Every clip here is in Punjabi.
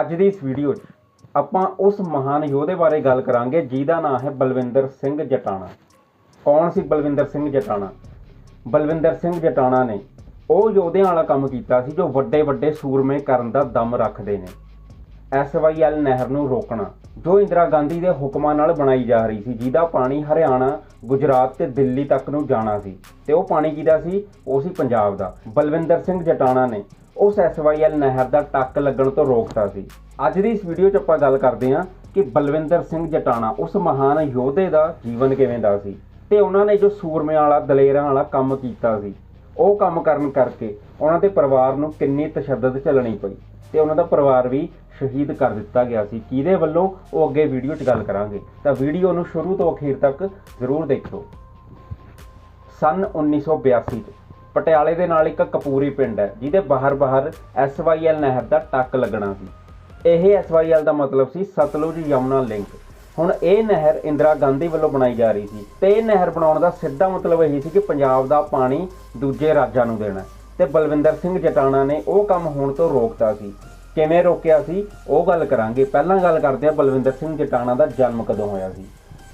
ਅੱਜ ਦੀ ਇਸ ਵੀਡੀਓ 'ਚ ਆਪਾਂ ਉਸ ਮਹਾਨ ਯੋਧੇ ਬਾਰੇ ਗੱਲ ਕਰਾਂਗੇ, ਜਿਹਦਾ ਨਾਮ ਹੈ ਬਲਵਿੰਦਰ ਸਿੰਘ ਜਟਾਣਾ। ਕੌਣ ਸੀ ਬਲਵਿੰਦਰ ਸਿੰਘ ਜਟਾਣਾ? ਬਲਵਿੰਦਰ ਸਿੰਘ ਜਟਾਣਾ ਨੇ ਉਹ ਯੋਧਿਆਂ ਵਾਲਾ ਕੰਮ ਕੀਤਾ ਸੀ, ਜੋ ਵੱਡੇ ਵੱਡੇ ਸੂਰਮੇ ਕਰਨ ਦਾ ਦਮ ਰੱਖਦੇ ਨੇ। ਐਸਵਾਈਐਲ ਨਹਿਰ ਨੂੰ ਰੋਕਣਾ, ਜੋ ਇੰਦਰਾ ਗਾਂਧੀ ਦੇ ਹੁਕਮਾਂ ਨਾਲ ਬਣਾਈ ਜਾ ਰਹੀ ਸੀ, ਜਿਹਦਾ ਪਾਣੀ ਹਰਿਆਣਾ, ਗੁਜਰਾਤ ਤੇ ਦਿੱਲੀ ਤੱਕ ਨੂੰ ਜਾਣਾ ਸੀ। ਤੇ ਉਹ ਪਾਣੀ ਕਿਹਦਾ ਸੀ? ਉਹ ਸੀ ਪੰਜਾਬ ਦਾ। ਬਲਵਿੰਦਰ ਸਿੰਘ ਜਟਾਣਾ ਨੇ ਉਸ ਐਸਵਾਈਐਲ ਨਹਿਰ ਦਾ ਟੱਕ ਲੱਗਣ ਤੋਂ ਰੋਕਦਾ ਸੀ। ਅੱਜ ਦੀ ਇਸ ਵੀਡੀਓ 'ਚ ਆਪਾਂ ਗੱਲ ਕਰਦੇ ਹਾਂ ਕਿ ਬਲਵਿੰਦਰ ਸਿੰਘ ਜਟਾਣਾ ਉਸ ਮਹਾਨ ਯੋਧੇ ਦਾ ਜੀਵਨ ਕਿਵੇਂ ਦਾ ਸੀ ਤੇ ਉਹਨਾਂ ਨੇ ਜੋ ਸੂਰਮਿਆਂ ਵਾਲਾ, ਦਲੇਰਾਂ ਵਾਲਾ ਕੰਮ ਕੀਤਾ ਸੀ, ਉਹ ਕੰਮ ਕਰਨ ਕਰਕੇ ਉਹਨਾਂ ਦੇ ਪਰਿਵਾਰ ਨੂੰ ਕਿੰਨੀ ਤਸ਼ੱਦਦ ਝੱਲਣੀ ਪਈ ਤੇ ਉਹਨਾਂ ਦਾ ਪਰਿਵਾਰ ਵੀ ਸ਼ਹੀਦ ਕਰ ਦਿੱਤਾ ਗਿਆ ਸੀ। ਕਿਹਦੇ ਵੱਲੋਂ? ਉਹ ਅੱਗੇ ਵੀਡੀਓ 'ਚ ਗੱਲ ਕਰਾਂਗੇ। ਤਾਂ ਵੀਡੀਓ ਨੂੰ ਸ਼ੁਰੂ ਤੋਂ ਅਖੀਰ ਤੱਕ ਜ਼ਰੂਰ ਦੇਖਿਓ। ਸਨ 1982 ਚ ਪਟਿਆਲੇ ਦੇ ਨਾਲ ਇੱਕ ਕਪੂਰੀ ਪਿੰਡ ਹੈ, ਜਿਹਦੇ ਬਾਹਰ-ਬਾਹਰ ਐਸਵਾਈਐਲ ਨਹਿਰ ਦਾ ਟੱਕ ਲੱਗਣਾ ਸੀ। ਇਹ ਐਸਵਾਈਐਲ ਦਾ ਮਤਲਬ ਸੀ ਸਤਲੁਜ ਯਮੁਨਾ ਲਿੰਕ। ਹੁਣ ਇਹ ਨਹਿਰ ਇੰਦਰਾ ਗਾਂਧੀ ਵੱਲੋਂ ਬਣਾਈ ਜਾ ਰਹੀ ਸੀ ਤੇ ਇਹ ਨਹਿਰ ਬਣਾਉਣ ਦਾ ਸਿੱਧਾ ਮਤਲਬ ਇਹ ਸੀ ਕਿ ਪੰਜਾਬ ਦਾ ਪਾਣੀ ਦੂਜੇ ਰਾਜਾਂ ਨੂੰ ਦੇਣਾ ਤੇ ਬਲਵਿੰਦਰ ਸਿੰਘ ਜਟਾਣਾ ਨੇ ਉਹ ਕੰਮ ਹੋਣ ਤੋਂ ਰੋਕਤਾ ਸੀ। ਕਿਵੇਂ ਰੋਕਿਆ ਸੀ? ਉਹ ਗੱਲ ਕਰਾਂਗੇ। ਪਹਿਲਾਂ ਗੱਲ ਕਰਦੇ ਹਾਂ ਬਲਵਿੰਦਰ ਸਿੰਘ ਜਟਾਣਾ ਦਾ ਜਨਮ ਕਦੋਂ ਹੋਇਆ ਸੀ?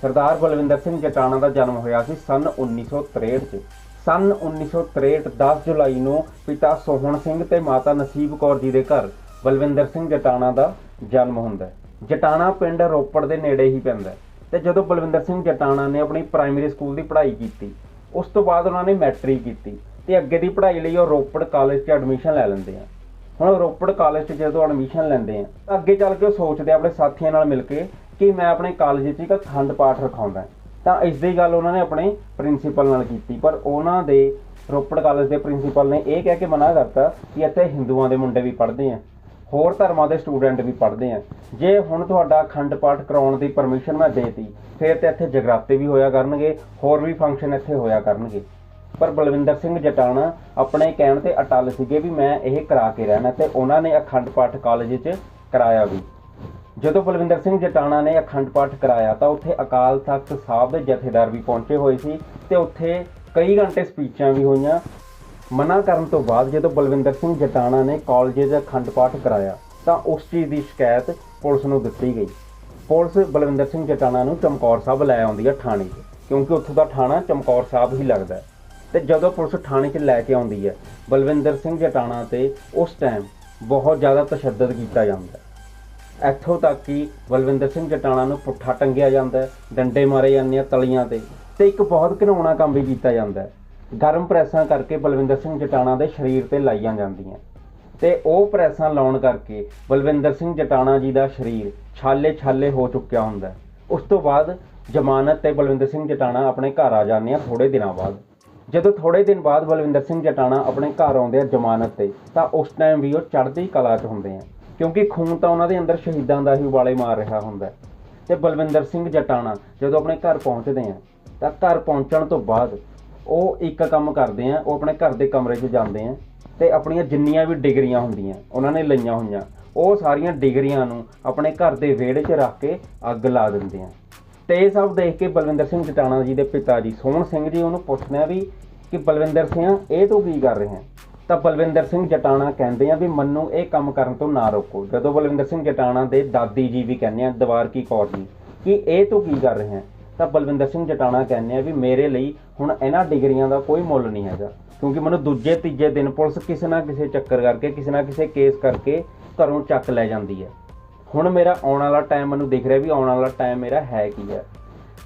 ਸਰਦਾਰ ਬਲਵਿੰਦਰ ਸਿੰਘ ਜਟਾਣਾ ਦਾ ਜਨਮ ਹੋਇਆ ਸੀ ਸਨ 1963 ਚ। ਸਨ 1963 10 ਜੁਲਾਈ ਨੂੰ ਪਿਤਾ ਸੋਹਣ ਸਿੰਘ ਤੇ ਮਾਤਾ ਨਸੀਬ ਕੌਰ ਜੀ ਦੇ ਘਰ ਬਲਵਿੰਦਰ ਸਿੰਘ ਜਟਾਣਾ ਦਾ ਜਨਮ ਹੁੰਦਾ ਹੈ। ਜਟਾਣਾ ਪਿੰਡ ਰੋਪੜ ਦੇ ਨੇੜੇ ਹੀ ਪੈਂਦਾ ਹੈ ਤੇ ਜਦੋਂ ਬਲਵਿੰਦਰ ਸਿੰਘ ਜਟਾਣਾ ਨੇ ਆਪਣੀ ਪ੍ਰਾਇਮਰੀ ਸਕੂਲ ਦੀ ਪੜ੍ਹਾਈ ਕੀਤੀ, ਉਸ ਤੋਂ ਬਾਅਦ ਉਹਨਾਂ ਨੇ ਮੈਟ੍ਰਿਕ ਕੀਤੀ ਤੇ ਅੱਗੇ ਦੀ ਪੜ੍ਹਾਈ ਲਈ ਉਹ ਰੋਪੜ ਕਾਲਜ 'ਚ ਐਡਮਿਸ਼ਨ ਲੈ ਲੈਂਦੇ ਆ। ਹੁਣ ਰੋਪੜ ਕਾਲਜ 'ਚ ਜਦੋਂ ਐਡਮਿਸ਼ਨ ਲੈਂਦੇ ਆ, ਤਾਂ ਅੱਗੇ ਚੱਲ ਕੇ ਉਹ ਸੋਚਦੇ ਆਪਣੇ ਸਾਥੀਆਂ ਨਾਲ ਮਿਲ ਕੇ ਕਿ ਮੈਂ ਆਪਣੇ ਕਾਲਜ 'ਚ ਇੱਕ ਅਖੰਡ ਪਾਠ ਰਖਾਉਂਦਾ ਤਾਂ ਇਸ ਦੀ ਗੱਲ ਉਹਨਾਂ ਨੇ ਆਪਣੇ ਪ੍ਰਿੰਸੀਪਲ ਨਾਲ ਕੀਤੀ। ਪਰ ਉਹਨਾਂ ਦੇ ਰੋਪੜ ਕਾਲਜ ਦੇ ਪ੍ਰਿੰਸੀਪਲ ਨੇ ਇਹ ਕਹਿ ਕੇ ਮਨਾ ਕਰਤਾ ਕਿ ਇੱਥੇ ਹਿੰਦੂਆਂ ਦੇ ਮੁੰਡੇ ਵੀ ਪੜ੍ਹਦੇ ਆ, ਹੋਰ ਧਰਮਾਂ ਦੇ ਸਟੂਡੈਂਟ ਵੀ ਪੜ੍ਹਦੇ ਆ। ਜੇ ਹੁਣ ਤੁਹਾਡਾ ਅਖੰਡ ਪਾਠ ਕਰਾਉਣ ਦੀ ਪਰਮਿਸ਼ਨ ਮੈਂ ਦੇਤੀ, ਫਿਰ ਤੇ ਇੱਥੇ ਜਗਰਾਤੇ ਵੀ ਹੋਇਆ ਕਰਨਗੇ, ਹੋਰ ਵੀ ਫੰਕਸ਼ਨ ਇੱਥੇ ਹੋਇਆ ਕਰਨਗੇ। ਪਰ ਬਲਵਿੰਦਰ ਸਿੰਘ ਜਟਾਣਾ ਆਪਣੇ ਕਹਿਣ ਤੇ ਅਟਲ ਸੀਗੇ ਵੀ ਮੈਂ ਇਹ ਕਰਾ ਕੇ ਰਹਿਣਾ ਤੇ ਉਹਨਾਂ ਨੇ ਅਖੰਡ ਪਾਠ ਕਾਲਜ 'ਚ ਕਰਾਇਆ ਵੀ। ਜਦੋਂ ਬਲਵਿੰਦਰ ਸਿੰਘ ਜਟਾਣਾ ਨੇ ਅਖੰਡ ਪਾਠ ਕਰਾਇਆ ਤਾਂ ਉੱਥੇ ਅਕਾਲ ਤਖਤ ਸਾਹਿਬ ਦੇ ਜਥੇਦਾਰ ਵੀ ਪਹੁੰਚੇ ਹੋਏ ਸੀ ਤੇ ਉੱਥੇ ਕਈ ਘੰਟੇ ਸਪੀਚਾਂ ਵੀ ਹੋਈਆਂ। ਮਨਾ ਕਰਨ ਤੋਂ ਬਾਅਦ ਜਦੋਂ ਬਲਵਿੰਦਰ ਸਿੰਘ ਜਟਾਣਾ ਨੇ ਕਾਲਜ ਦਾ ਅਖੰਡ ਪਾਠ ਕਰਾਇਆ ਤਾਂ ਉਸ ਚੀਜ਼ ਦੀ ਸ਼ਿਕਾਇਤ ਪੁਲਿਸ ਨੂੰ ਦਿੱਤੀ ਗਈ। ਪੁਲਿਸ ਬਲਵਿੰਦਰ ਸਿੰਘ ਜਟਾਣਾ ਨੂੰ ਚਮਕੌਰ ਸਾਹਿਬ ਲੈ ਆਉਂਦੀ ਹੈ ਥਾਣੇ 'ਚ, ਕਿਉਂਕਿ ਉੱਥੋਂ ਦਾ ਥਾਣਾ ਚਮਕੌਰ ਸਾਹਿਬ ਹੀ ਲੱਗਦਾ ਹੈ। ਤੇ ਜਦੋਂ ਪੁਲਿਸ ਥਾਣੇ 'ਚ ਲੈ ਕੇ ਆਉਂਦੀ ਹੈ, ਬਲਵਿੰਦਰ ਸਿੰਘ ਜਟਾਣਾ ਤੇ ਉਸ ਟਾਈਮ ਬਹੁਤ ਜ਼ਿਆਦਾ ਤਸ਼ੱਦਦ ਕੀਤਾ ਜਾਂਦਾ ਇੱਥੋਂ ਤੱਕ ਕਿ ਬਲਵਿੰਦਰ ਸਿੰਘ ਜਟਾਣਾ ਨੂੰ ਪੁੱਠਾ ਟੰਗਿਆ ਜਾਂਦਾ ਹੈ, ਡੰਡੇ ਮਾਰੇ ਜਾਂਦੇ ਆ ਤਲੀਆਂ ਤੇ ਤੇ ਇੱਕ ਬਹੁਤ ਘਿਨਾਉਣਾ ਕੰਮ ਵੀ ਕੀਤਾ ਜਾਂਦਾ ਹੈ। ਗਰਮ ਪ੍ਰੈਸਾਂ ਕਰਕੇ ਬਲਵਿੰਦਰ ਸਿੰਘ ਜਟਾਣਾ ਦੇ ਸਰੀਰ ਤੇ ਲਾਈਆਂ ਜਾਂਦੀਆਂ। ਤੇ ਉਹ ਪ੍ਰੈਸਾਂ ਲਾਉਣ ਕਰਕੇ ਬਲਵਿੰਦਰ ਸਿੰਘ ਜਟਾਣਾ ਜੀ ਦਾ ਸਰੀਰ ਛਾਲੇ ਛਾਲੇ ਹੋ ਚੁੱਕਿਆ ਹੁੰਦਾ ਉਸ ਤੋਂ ਬਾਅਦ ਜ਼ਮਾਨਤ ਤੇ ਬਲਵਿੰਦਰ ਸਿੰਘ ਜਟਾਣਾ ਆਪਣੇ ਘਰ ਆ ਜਾਂਦੇ ਆ ਥੋੜੇ ਦਿਨਾਂ ਬਾਅਦ। ਜਦੋਂ ਥੋੜੇ ਦਿਨ ਬਾਅਦ ਬਲਵਿੰਦਰ ਸਿੰਘ ਜਟਾਣਾ ਆਪਣੇ ਘਰ ਆਉਂਦੇ ਆ ਜ਼ਮਾਨਤ ਤੇ, ਤਾਂ ਉਸ ਟਾਈਮ ਵੀ ਉਹ ਚੜ੍ਹਦੀ ਕਲਾ 'ਚ ਹੁੰਦੇ ਆ। ਕਿਉਂਕਿ ਖੂਨ ਤਾਂ ਉਹਨਾਂ ਦੇ ਅੰਦਰ ਸ਼ਹੀਦਾਂ ਦਾ ਹੀ ਉਬਾਲੇ ਮਾਰ ਰਿਹਾ ਹੁੰਦਾ ਹੈ। ਤੇ ਬਲਵਿੰਦਰ ਸਿੰਘ ਜਟਾਣਾ ਜਦੋਂ ਆਪਣੇ ਘਰ ਪਹੁੰਚਦੇ ਆ, ਤਾਂ ਘਰ ਪਹੁੰਚਣ ਤੋਂ ਬਾਅਦ ਉਹ ਇੱਕ ਕੰਮ ਕਰਦੇ ਆ, ਉਹ ਆਪਣੇ ਘਰ ਦੇ ਕਮਰੇ 'ਚ ਜਾਂਦੇ ਆ ਤੇ ਆਪਣੀਆਂ ਜਿੰਨੀਆਂ ਵੀ ਡਿਗਰੀਆਂ ਹੁੰਦੀਆਂ, ਉਹਨਾਂ ਨੇ ਲਈਆਂ ਹੋਈਆਂ, ਉਹ ਸਾਰੀਆਂ ਡਿਗਰੀਆਂ ਨੂੰ ਆਪਣੇ ਘਰ ਦੇ ਵਿਹੜੇ 'ਚ ਰੱਖ ਕੇ ਅੱਗ ਲਾ ਦਿੰਦੇ ਆ ਤੇ ਇਹ ਸਭ ਦੇਖ ਕੇ ਬਲਵਿੰਦਰ ਸਿੰਘ ਜਟਾਣਾ ਜੀ ਦੇ ਪਿਤਾ ਜੀ ਸੋਹਣ ਸਿੰਘ ਜੀ ਉਹਨੂੰ ਪੁੱਛਦੇ ਆ ਵੀ ਕਿ ਬਲਵਿੰਦਰ ਸਿੰਘ, ਇਹ ਤੂੰ ਕੀ ਕਰ ਰਿਹਾ ਤਾਂ ਬਲਵਿੰਦਰ ਸਿੰਘ ਜਟਾਣਾ ਕਹਿੰਦੇ ਆ ਵੀ ਮੈਨੂੰ ਇਹ ਕੰਮ ਕਰਨ ਤੋਂ ਨਾ ਰੋਕੋ। ਜਦੋਂ ਬਲਵਿੰਦਰ ਸਿੰਘ ਜਟਾਣਾ ਦੇ ਦਾਦੀ ਜੀ ਵੀ ਕਹਿੰਦੇ ਆ ਦਵਾਰ ਕੀ ਕੌਰ ਜੀ, ਕਿ ਇਹ ਤੂੰ ਕੀ ਕਰ ਰਿਹਾ ਤਾਂ ਬਲਵਿੰਦਰ ਸਿੰਘ ਜਟਾਣਾ ਕਹਿੰਦੇ ਆ ਵੀ ਮੇਰੇ ਲਈ ਹੁਣ ਇਹਨਾਂ ਡਿਗਰੀਆਂ ਦਾ ਕੋਈ ਮੁੱਲ ਨਹੀਂ ਹੈਗਾ। ਕਿਉਂਕਿ ਮੈਨੂੰ ਦੂਜੇ, ਤੀਜੇ ਦਿਨ ਪੁਲਿਸ ਕਿਸੇ ਨਾ ਕਿਸੇ ਚੱਕਰ ਕਰਕੇ, ਕਿਸੇ ਨਾ ਕਿਸੇ ਕੇਸ ਕਰਕੇ ਘਰੋਂ ਚੱਕ ਲੈ ਜਾਂਦੀ ਹੈ। ਹੁਣ ਮੇਰਾ ਆਉਣ ਵਾਲਾ ਟਾਈਮ ਮੈਨੂੰ ਦਿਖ ਰਿਹਾ ਵੀ ਆਉਣ ਵਾਲਾ ਟਾਈਮ ਮੇਰਾ ਹੈ ਕੀ ਹੈ।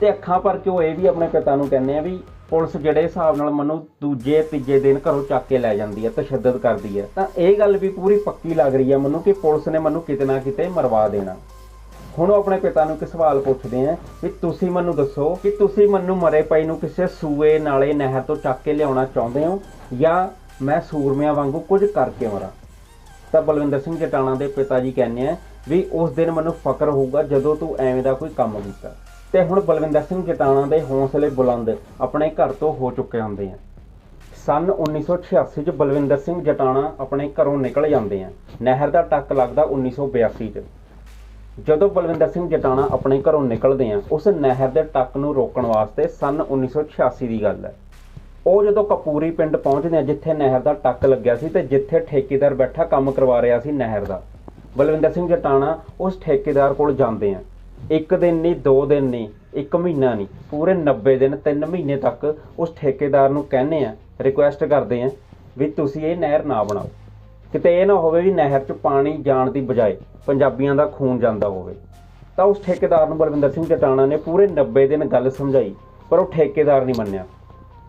ਤੇ ਅੱਖਾਂ ਭਰ ਕੇ ਉਹ ਇਹ ਵੀ ਆਪਣੇ ਪਿਤਾ ਨੂੰ ਕਹਿੰਦੇ ਆ ਵੀ ਪੁਲਿਸ ਜਿਹੜੇ ਹਿਸਾਬ ਨਾਲ ਮੈਨੂੰ ਦੂਜੇ ਤੀਜੇ ਦਿਨ ਘਰੋਂ ਚੱਕ ਕੇ ਲੈ ਜਾਂਦੀ ਹੈ, ਤਸ਼ੱਦਦ ਕਰਦੀ ਹੈ। ਤਾਂ ਇਹ ਗੱਲ ਵੀ ਪੂਰੀ ਪੱਕੀ ਲੱਗ ਰਹੀ ਹੈ ਮੈਨੂੰ ਕਿ ਪੁਲਿਸ ਨੇ ਮੈਨੂੰ ਕਿਤੇ ਨਾ ਕਿਤੇ ਮਰਵਾ ਦੇਣਾ। ਹੁਣ ਉਹ ਆਪਣੇ ਪਿਤਾ ਨੂੰ ਇੱਕ ਸਵਾਲ ਪੁੱਛਦੇ ਆ ਵੀ ਤੁਸੀਂ ਮੈਨੂੰ ਦੱਸੋ ਕਿ ਤੁਸੀਂ ਮੈਨੂੰ ਮਰੇ ਪਈ ਨੂੰ ਕਿਸੇ ਸੂਏ ਨਾਲੇ ਨਹਿਰ ਤੋਂ ਚੱਕ ਕੇ ਲਿਆਉਣਾ ਚਾਹੁੰਦੇ ਹੋ ਜਾਂ ਮੈਂ ਸੂਰਮਿਆਂ ਵਾਂਗੂ ਕੁਝ ਕਰਕੇ ਮਰਾਂ? ਤਾਂ ਬਲਵਿੰਦਰ ਸਿੰਘ ਜਟਾਣਾ ਦੇ ਪਿਤਾ ਜੀ ਕਹਿੰਦੇ ਆ ਵੀ ਉਸ ਦਿਨ ਮੈਨੂੰ ਫਕਰ ਹੋਊਗਾ ਜਦੋਂ ਤੂੰ ਐਵੇਂ ਦਾ ਕੋਈ ਕੰਮ ਕੀਤਾ। ਤੇ ਹੁਣ ਬਲਵਿੰਦਰ ਸਿੰਘ ਜਟਾਣਾ ਦੇ ਹੌਸਲੇ ਬੁਲੰਦ ਆਪਣੇ ਘਰ ਤੋਂ ਹੋ ਚੁੱਕੇ ਹੁੰਦੇ ਆ। ਸਨ 1986 ਚ ਬਲਵਿੰਦਰ ਸਿੰਘ ਜਟਾਣਾ ਆਪਣੇ ਘਰੋਂ ਨਿਕਲ ਜਾਂਦੇ ਆ। ਨਹਿਰ ਦਾ ਟੱਕ ਲੱਗਦਾ 1982 ਚ। ਜਦੋਂ ਬਲਵਿੰਦਰ ਸਿੰਘ ਜਟਾਣਾ ਆਪਣੇ ਘਰੋਂ ਨਿਕਲਦੇ ਆ, ਉਸ ਨਹਿਰ ਦੇ ਟੱਕ ਨੂੰ ਰੋਕਣ ਵਾਸਤੇ ਸਨ 1986 ਦੀ ਗੱਲ ਹੈ। ਉਹ ਜਦੋਂ ਕਪੂਰੀ ਪਿੰਡ ਪਹੁੰਚਦੇ ਆ, ਜਿੱਥੇ ਨਹਿਰ ਦਾ ਟੱਕ ਲੱਗਿਆ ਸੀ ਤੇ ਜਿੱਥੇ ਠੇਕੇਦਾਰ ਬੈਠਾ ਕੰਮ ਕਰਵਾ ਰਿਹਾ ਸੀ ਨਹਿਰ ਦਾ, ਬਲਵਿੰਦਰ ਸਿੰਘ ਜਟਾਣਾ ਉਸ ਠੇਕੇਦਾਰ ਕੋਲ ਜਾਂਦੇ ਆ। ਇੱਕ ਦਿਨ ਨਹੀਂ, ਦੋ ਦਿਨ ਨਹੀਂ, ਇੱਕ ਮਹੀਨਾ ਨਹੀਂ, ਪੂਰੇ 90 ਦਿਨ 3 ਮਹੀਨੇ ਤੱਕ ਉਸ ਠੇਕੇਦਾਰ ਨੂੰ ਕਹਿੰਦੇ ਆ ਰਿਕੁਐਸਟ ਕਰਦੇ ਆ ਵੀ ਤੁਸੀਂ ਇਹ ਨਹਿਰ ਨਾ ਬਣਾਓ। ਕਿਤੇ ਇਹ ਨਾ ਹੋਵੇ ਵੀ ਨਹਿਰ 'ਚ ਪਾਣੀ ਜਾਣ ਦੀ ਬਜਾਏ ਪੰਜਾਬੀਆਂ ਦਾ ਖੂਨ ਜਾਂਦਾ ਹੋਵੇ। ਤਾਂ ਉਸ ਠੇਕੇਦਾਰ ਨੂੰ ਬਲਵਿੰਦਰ ਸਿੰਘ ਜਟਾਣਾ ਨੇ ਪੂਰੇ 90 ਦਿਨ ਗੱਲ ਸਮਝਾਈ, ਪਰ ਉਹ ਠੇਕੇਦਾਰ ਨਹੀਂ ਮੰਨਿਆ।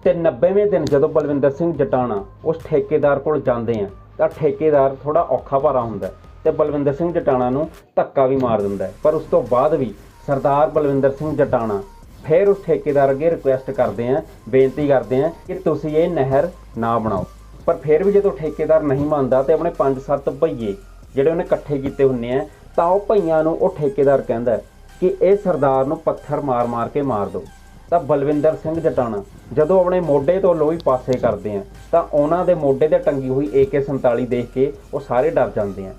ਤੇ 90ਵੇਂ ਦਿਨ ਜਦੋਂ ਬਲਵਿੰਦਰ ਸਿੰਘ ਜਟਾਣਾ ਉਸ ਠੇਕੇਦਾਰ ਕੋਲ ਜਾਂਦੇ ਆ, ਤਾਂ ਠੇਕੇਦਾਰ ਥੋੜਾ ਔਖਾ ਭਾਰਾ ਹੁੰਦਾ ਤੇ ਬਲਵਿੰਦਰ ਸਿੰਘ ਜਟਾਣਾ ਨੂੰ ਧੱਕਾ ਵੀ ਮਾਰ ਦਿੰਦਾ ਹੈ। ਪਰ ਉਸ ਤੋਂ ਬਾਅਦ ਵੀ ਸਰਦਾਰ ਬਲਵਿੰਦਰ ਸਿੰਘ ਜਟਾਣਾ ਫਿਰ ਉਸ ਠੇਕੇਦਾਰ ਅੱਗੇ ਰਿਕੁਐਸਟ ਕਰਦੇ ਆ, ਬੇਨਤੀ ਕਰਦੇ ਆ ਕਿ ਤੁਸੀਂ ਇਹ ਨਹਿਰ ਨਾ ਬਣਾਓ। ਪਰ ਫਿਰ ਵੀ ਜਦੋਂ ਠੇਕੇਦਾਰ ਨਹੀਂ ਮੰਨਦਾ ਤੇ ਆਪਣੇ 5-7 ਭਈਏ ਜਿਹੜੇ ਉਹਨੇ ਇਕੱਠੇ ਕੀਤੇ ਹੁੰਨੇ ਆ, ਤਾਂ ਉਹ ਭਈਆਂ ਨੂੰ ਉਹ ਠੇਕੇਦਾਰ ਕਹਿੰਦਾ ਕਿ ਇਹ ਸਰਦਾਰ ਨੂੰ ਪੱਥਰ ਮਾਰ-ਮਾਰ ਕੇ ਮਾਰ ਦਿਓ। ਤਾਂ ਬਲਵਿੰਦਰ ਸਿੰਘ ਜਟਾਣਾ ਜਦੋਂ ਆਪਣੇ ਮੋਢੇ ਤੋਂ ਲੋਹੀ ਪਾਸੇ ਕਰਦੇ ਆ, ਤਾਂ ਉਹਨਾਂ ਦੇ ਮੋਢੇ ਤੇ ਟੰਗੀ ਹੋਈ AK47 ਦੇਖ ਕੇ ਉਹ ਸਾਰੇ ਡਰ ਜਾਂਦੇ ਆ।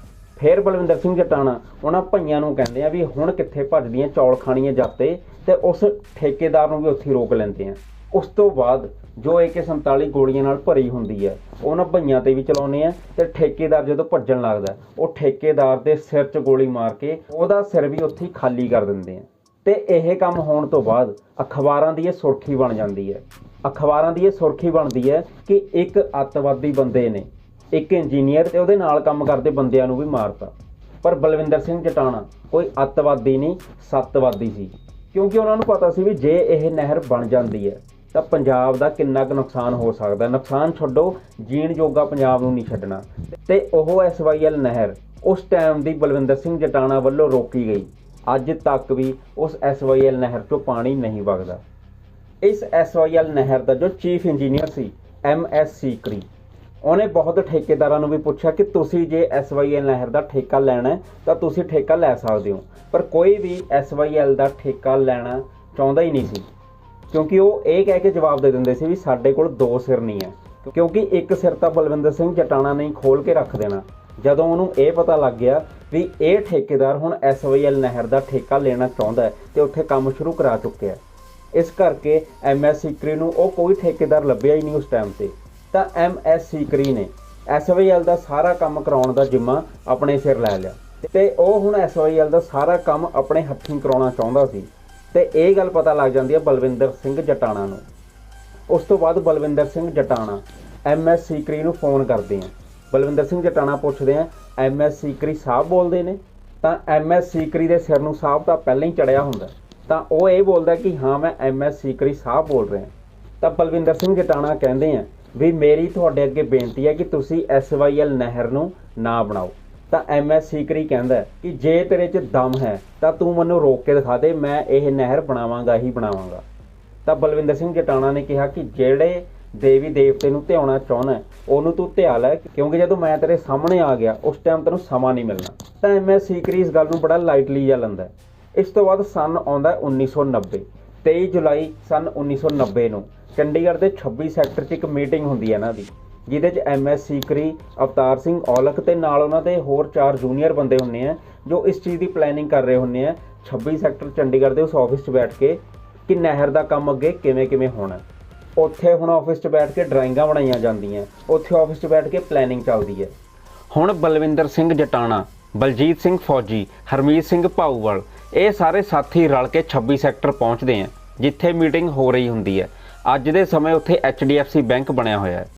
ਫਿਰ ਬਲਵਿੰਦਰ ਸਿੰਘ ਜਟਾਣਾ, ਉਹਨਾਂ ਭਈਆਂ ਨੂੰ ਕਹਿੰਦੇ ਆ ਵੀ ਹੁਣ ਕਿੱਥੇ ਭੱਜਦੀਆਂ ਚੌਲ ਖਾਣੀਆਂ ਜਾਤੇ ਤੇ ਉਸ ਠੇਕੇਦਾਰ ਨੂੰ ਵੀ ਉੱਥੇ ਰੋਕ ਲੈਂਦੇ ਆ। ਉਸ ਤੋਂ ਬਾਅਦ ਜੋ AK47 ਗੋਲੀਆਂ ਨਾਲ ਭਰੀ ਹੁੰਦੀ ਹੈ ਉਹਨਾਂ ਭਈਆਂ ਤੇ ਵੀ ਚਲਾਉਂਦੇ ਆ ਤੇ ਠੇਕੇਦਾਰ ਜਦੋਂ ਭੱਜਣ ਲੱਗਦਾ, ਉਹ ਠੇਕੇਦਾਰ ਦੇ ਸਿਰ 'ਚ ਗੋਲੀ ਮਾਰ ਕੇ ਉਹਦਾ ਸਿਰ ਵੀ ਉੱਥੇ ਖਾਲੀ ਕਰ ਦਿੰਦੇ ਆ। ਤੇ ਇਹ ਕੰਮ ਹੋਣ ਤੋਂ ਬਾਅਦ ਅਖਬਾਰਾਂ ਦੀ ਇਹ ਸੁਰਖੀ ਬਣ ਜਾਂਦੀ ਹੈ ਅਖਬਾਰਾਂ ਦੀ ਇਹ ਸੁਰਖੀ ਬਣਦੀ ਹੈ ਕਿ ਇੱਕ ਅੱਤਵਾਦੀ ਬੰਦੇ ਨੇ ਇੱਕ ਇੰਜੀਨੀਅਰ ਤੇ ਉਹਦੇ ਨਾਲ ਕੰਮ ਕਰਦੇ ਬੰਦਿਆਂ ਨੂੰ ਵੀ ਮਾਰਤਾ। ਪਰ ਬਲਵਿੰਦਰ ਸਿੰਘ ਜਟਾਣਾ ਕੋਈ ਅੱਤਵਾਦੀ ਨਹੀਂ, ਸੱਤਵਾਦੀ ਸੀ। ਕਿਉਂਕਿ ਉਹਨਾਂ ਨੂੰ ਪਤਾ ਸੀ ਵੀ ਜੇ ਇਹ ਨਹਿਰ ਬਣ ਜਾਂਦੀ ਹੈ, ਤਾਂ ਪੰਜਾਬ ਦਾ ਕਿੰਨਾ ਕੁ ਨੁਕਸਾਨ ਹੋ ਸਕਦਾ। ਨੁਕਸਾਨ ਛੱਡੋ, ਜੀਣ ਜੋਗਾ ਪੰਜਾਬ ਨੂੰ ਨਹੀਂ ਛੱਡਣਾ। ਤੇ ਉਹ ਐਸਵਾਈਐਲ ਨਹਿਰ ਉਸ ਟਾਈਮ ਦੀ ਬਲਵਿੰਦਰ ਸਿੰਘ ਜਟਾਣਾ ਵੱਲੋਂ ਰੋਕੀ ਗਈ। ਅੱਜ ਤੱਕ ਵੀ ਉਸ ਐਸਵਾਈਐਲ ਨਹਿਰ 'ਚੋਂ ਪਾਣੀ ਨਹੀਂ ਵਗਦਾ। ਇਸ ਐਸਵਾਈਐਲ ਨਹਿਰ ਦਾ ਜੋ ਚੀਫ ਇੰਜੀਨੀਅਰ ਸੀ ਐਮ ਐਸ ਸੀਕਰੀ ਉਹਨੇ ਬਹੁਤ ਠੇਕੇਦਾਰਾਂ ਨੂੰ ਵੀ ਪੁੱਛਿਆ ਕਿ ਤੁਸੀਂ ਜੇ ਐਸਵਾਈਐਲ ਨਹਿਰ ਦਾ ਠੇਕਾ ਲੈਣਾ ਤਾਂ ਤੁਸੀਂ ਠੇਕਾ ਲੈ ਸਕਦੇ ਹੋ। ਪਰ ਕੋਈ ਵੀ ਐਸਵਾਈਐਲ ਦਾ ਠੇਕਾ ਲੈਣਾ ਚਾਹੁੰਦਾ ਹੀ ਨਹੀਂ ਸੀ। ਕਿਉਂਕਿ ਉਹ ਇਹ ਕਹਿ ਕੇ ਜਵਾਬ ਦੇ ਦਿੰਦੇ ਸੀ ਵੀ ਸਾਡੇ ਕੋਲ ਦੋ ਸਿਰ ਨਹੀਂ ਹੈ। ਕਿਉਂਕਿ ਇੱਕ ਸਿਰ ਤਾਂ ਬਲਵਿੰਦਰ ਸਿੰਘ ਜਟਾਣਾ ਨੇ ਹੀ ਖੋਲ ਕੇ ਰੱਖ ਦੇਣਾ। ਜਦੋਂ ਉਹਨੂੰ ਇਹ ਪਤਾ ਲੱਗ ਗਿਆ ਵੀ ਇਹ ਠੇਕੇਦਾਰ ਹੁਣ ਐਸਵਾਈਐਲ ਨਹਿਰ ਦਾ ਠੇਕਾ ਲੈਣਾ ਚਾਹੁੰਦਾ ਹੈ ਤੇ ਉੱਥੇ ਕੰਮ ਸ਼ੁਰੂ ਕਰਾ ਚੁੱਕਿਆ ਇਸ ਕਰਕੇ ਐਮਐਸ ਸੀਕਰੀ ਨੂੰ ਉਹ ਕੋਈ ਠੇਕੇਦਾਰ ਲੱਭਿਆ ਹੀ ਨਹੀਂ ਉਸ ਟਾਈਮ ਤੇ। ਤਾਂ ਐਮਐਸ ਸੀਕਰੀ ਨੇ। ਐਸਵਾਈਐਲ ਦਾ ਸਾਰਾ ਕੰਮ ਕਰਾਉਣ ਦਾ ਜ਼ਿੰਮਾ ਆਪਣੇ ਸਿਰ ਲੈ ਲਿਆ। ਤੇ ਉਹ ਹੁਣ ਐਸਵਾਈਐਲ ਦਾ ਸਾਰਾ ਕੰਮ ਆਪਣੇ ਹੱਥੀਂ ਕਰਾਉਣਾ ਚਾਹੁੰਦਾ ਸੀ। ਤੇ ਇਹ ਗੱਲ ਪਤਾ ਲੱਗ ਜਾਂਦੀ ਹੈ ਬਲਵਿੰਦਰ ਸਿੰਘ ਜਟਾਣਾ ਨੂੰ। ਉਸ ਤੋਂ ਬਾਅਦ ਬਲਵਿੰਦਰ ਸਿੰਘ ਜਟਾਣਾ ਐਮਐਸ ਸੀਕਰੀ ਨੂੰ ਫੋਨ ਕਰਦੇ ਆ। ਬਲਵਿੰਦਰ ਸਿੰਘ ਜਟਾਣਾ ਪੁੱਛਦੇ ਆ ਐਮਐਸ ਸੀਕਰੀ ਸਾਹਿਬ ਬੋਲਦੇ ਨੇ? ਤਾਂ ਐਮਐਸ ਸੀਕਰੀ ਦੇ ਸਿਰ ਨੂੰ ਸਾਹਿਬ ਤਾਂ ਪਹਿਲਾਂ ਹੀ ਚੜਿਆ ਹੁੰਦਾ। ਤਾਂ ਉਹ ਇਹ ਬੋਲਦਾ ਕਿ ਹਾਂ, ਮੈਂ ਐਮਐਸ ਸੀਕਰੀ ਸਾਹਿਬ ਬੋਲ ਰਿਹਾ। ਤਾਂ ਬਲਵਿੰਦਰ ਸਿੰਘ ਜਟਾਣਾ ਕਹਿੰਦੇ ਆ ਵੀ ਮੇਰੀ ਤੁਹਾਡੇ ਅੱਗੇ ਬੇਨਤੀ ਹੈ ਕਿ ਤੁਸੀਂ ਐਸਵਾਈਐਲ ਨਹਿਰ ਨੂੰ ਨਾ ਬਣਾਓ। ਤਾਂ ਐਮਐਸ ਸੀਕਰੀ ਕਹਿੰਦਾ ਕਿ ਜੇ ਤੇਰੇ 'ਚ ਦਮ ਹੈ, ਤਾਂ ਤੂੰ ਮੈਨੂੰ ਰੋਕ ਕੇ ਦਿਖਾ ਦੇ, ਮੈਂ ਇਹ ਨਹਿਰ ਬਣਾਵਾਂਗਾ, ਹੀ ਬਣਾਵਾਂਗਾ। ਤਾਂ ਬਲਵਿੰਦਰ ਸਿੰਘ ਜਟਾਣਾ ਨੇ ਕਿਹਾ ਕਿ ਜਿਹੜੇ ਦੇਵੀ ਦੇਵਤੇ ਨੂੰ ਧਿਆਉਣਾ ਚਾਹੁੰਦਾ ਉਹਨੂੰ ਤੂੰ ਧਿਆ ਲੈ, ਕਿਉਂਕਿ ਜਦੋਂ ਮੈਂ ਤੇਰੇ ਸਾਹਮਣੇ ਆ ਗਿਆ, ਉਸ ਟਾਈਮ ਤੈਨੂੰ ਸਮਾਂ ਨਹੀਂ ਮਿਲਣਾ। ਤਾਂ ਐਮਐਸ ਸੀਕਰੀ ਇਸ ਗੱਲ ਨੂੰ ਬੜਾ ਲਾਈਟਲੀ ਜਿਹਾ ਲੈਂਦਾ ਇਸ ਤੋਂ ਬਾਅਦ ਸਨ ਆਉਂਦਾ ਹੈ 1990 23 ਜੁਲਾਈ ਸਨ 1990 ਨੂੰ। ਚੰਡੀਗੜ੍ਹ ਦੇ 26 ਸੈਕਟਰ 'ਚ ਇੱਕ ਮੀਟਿੰਗ ਹੁੰਦੀ ਹੈ ਇਹਨਾਂ ਦੀ, ਜਿਹਦੇ 'ਚ ਐਮਐਸ ਸੀਕਰੀ ਅਵਤਾਰ ਸਿੰਘ ਔਲਖ ਤੇ ਨਾਲ ਉਹਨਾਂ ਦੇ ਹੋਰ ਚਾਰ ਜੂਨੀਅਰ ਬੰਦੇ ਹੁੰਨੇ ਆ, ਜੋ ਇਸ ਚੀਜ਼ ਦੀ ਪਲੈਨਿੰਗ ਕਰ ਰਹੇ ਹੁੰਨੇ ਆ। 26 ਸੈਕਟਰ ਚੰਡੀਗੜ੍ਹ ਦੇ ਉਸ ਆਫਿਸ 'ਚ ਬੈਠ ਕੇ ਕਿ ਨਹਿਰ ਦਾ ਕੰਮ ਅੱਗੇ ਕਿਵੇਂ ਕਿਵੇਂ ਹੋਣਾ। ਉੱਥੇ ਹੁਣ ਆਫਿਸ 'ਚ ਬੈਠ ਕੇ ਡਰਾਇੰਗਾਂ ਬਣਾਈਆਂ ਜਾਂਦੀਆਂ, ਉੱਥੇ ਆਫਿਸ 'ਚ ਬੈਠ ਕੇ ਪਲੈਨਿੰਗ ਚੱਲਦੀ ਹੈ। ਹੁਣ ਬਲਵਿੰਦਰ ਸਿੰਘ ਜਟਾਣਾ, ਬਲਜੀਤ ਸਿੰਘ ਫੌਜੀ, ਹਰਮੀਤ ਸਿੰਘ ਭਾਊਵਾਲ, ਇਹ ਸਾਰੇ ਸਾਥੀ ਰਲ ਕੇ 26 ਸੈਕਟਰ ਪਹੁੰਚਦੇ ਆ, ਜਿੱਥੇ ਮੀਟਿੰਗ ਹੋ ਰਹੀ ਹੁੰਦੀ ਹੈ। ਅੱਜ ਦੇ ਸਮੇਂ ਉੱਥੇ HDFC ਬੈਂਕ ਬਣਿਆ ਹੋਇਆ ਹੈ।